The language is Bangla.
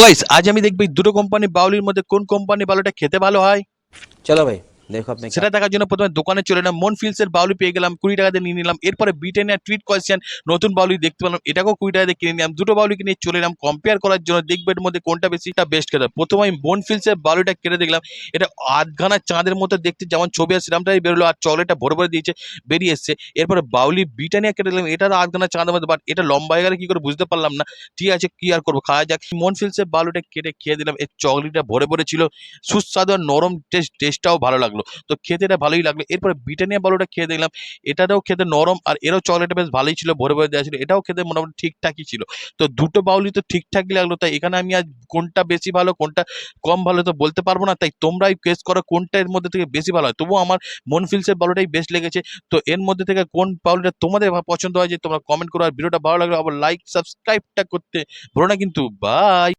গাইস আজ আমি দেখব দুটো কোম্পানি বাউলির মধ্যে কোন কোম্পানি বাউলিটা খেতে ভালো হয়। চলো ভাই। দেখো আপনি সেটা দেখার জন্য প্রথমে দোকানে চলে এলাম। মন ফিলসের বাউলি পেয়ে গেলাম কুড়ি টাকাতে নিয়ে নিলাম। এরপরে ব্রিটেনিয়া ট্রিট কোয়েশ্চেন নতুন বাউলি দেখতে পেলাম এটাকেও কুড়ি টাকাতে কিনে নিলাম। দুটো বাউলি কিনে চলে এলাম। কম্পেয়ার করার জন্য দেখবে এর মধ্যে কোনটা বেশি এটা বেস্ট খেতে প্রথমে আমি মন ফিলসের বাউলিটা কেটে দেখলাম। এটা আধঘানা চাঁদের মতো দেখতে যেমন ছবি আর বেরোলো আর চকলেটটা ভরে ভরে দিয়েছে বেরিয়ে এসছে। এরপরে বাউলি ব্রিটানিয়া কেটে দিলাম এটা আধঘানা চাঁদের মধ্যে বাট এটা লম্বা হয়ে গেলে কি করে বুঝতে পারলাম না। ঠিক আছে কি আর করব? খাওয়া যাক। মন ফিলসের বাউলিটা কেটে খেয়ে দিলাম। এর চকলেটটা ভরে ভরে ছিল। সুস্বাদু আর নরম টেস্ট টেস্টটাও ভালো লাগল। তো খেতে এটা ভালোই লাগল। এরপরে ব্রিটানিয়া বালুটা খেয়ে দেখলাম এটাটাও খেতে নরম আর এরও চকলেটটা বেশ ভালোই ছিল, ভরে ভরে দেওয়া ছিল, এটাও খেতে মোটামুটি ঠিকঠাকই ছিল। তো দুটো বাউলি তো ঠিকঠাকই লাগল, তাই এখানে আমি আজ কোনটা বেশি ভালো, কোনটা কম ভালো তো বলতে পারব না, তাই তোমরাই কেস করো কোনটা এর মধ্যে থেকে বেশি ভালো হয়। তবুও আমার মন ফিলসের বালুটাই বেস্ট লেগেছে। তো এর মধ্যে থেকে কোন বাউলিটা তোমাদের পছন্দ হয় যে তোমরা কমেন্ট করো, আর ভিডিওটা ভালো লাগলে আবার লাইক সাবস্ক্রাইবটা করতে ভুলো না কিন্তু বাই